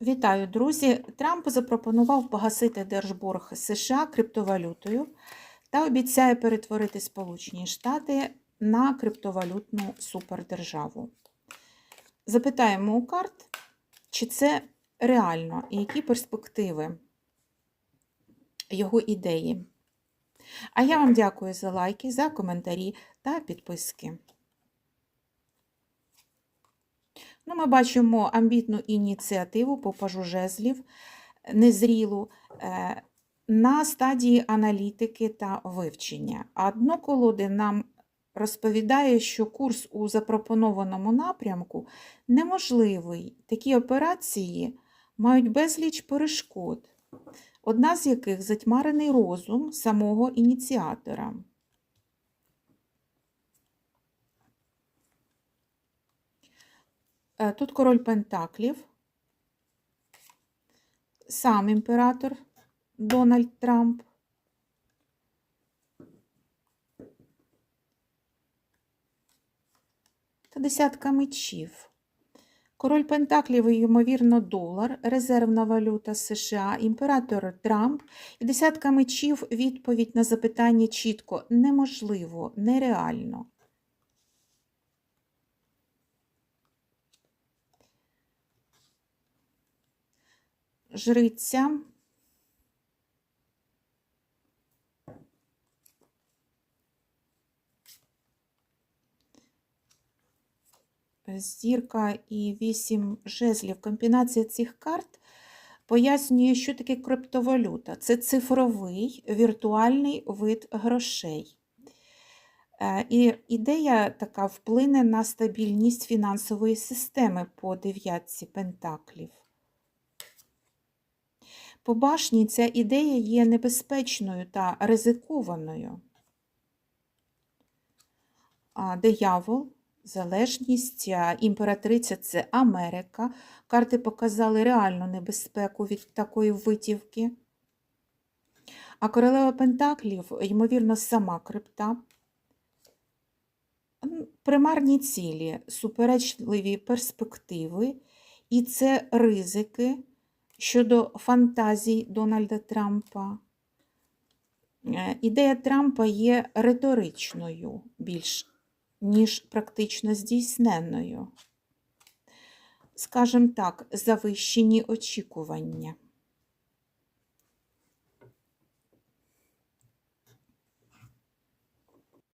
Вітаю, друзі! Трамп запропонував погасити держборг США криптовалютою та обіцяє перетворити Сполучені Штати на криптовалютну супердержаву. Запитаємо у карт, чи це реально і які перспективи його ідеї. А я вам дякую за лайки, за коментарі та підписки. Ну, ми бачимо амбітну ініціативу по пажу жезлів, незрілу, е, на стадії аналітики та вивчення. А дно колоди нам розповідає, що курс у запропонованому напрямку неможливий. Такі операції мають безліч перешкод, одна з яких затьмарений розум самого ініціатора. Тут король Пентаклів, сам імператор Дональд Трамп. Та десятка мечів. Король Пентаклів, і, ймовірно, долар, резервна валюта США, імператор Трамп і десятка мечів відповідь на запитання чітко неможливо, нереально. Жриця. Зірка і вісім жезлів. Комбінація цих карт пояснює, що таке криптовалюта. Це цифровий віртуальний вид грошей. Е, І ідея така вплине на стабільність фінансової системи по дев'ятці пентаклів. По башні ця ідея є небезпечною та ризикованою. А диявол, залежність, імператриця це Америка. Карти показали реальну небезпеку від такої витівки. А королева Пентаклів, ймовірно, сама крипта. Примарні цілі, суперечливі перспективи, і це ризики щодо фантазій Дональда Трампа. Е, Ідея Трампа є риторичною більш, ніж практично здійсненною. Скажем так, завищені очікування.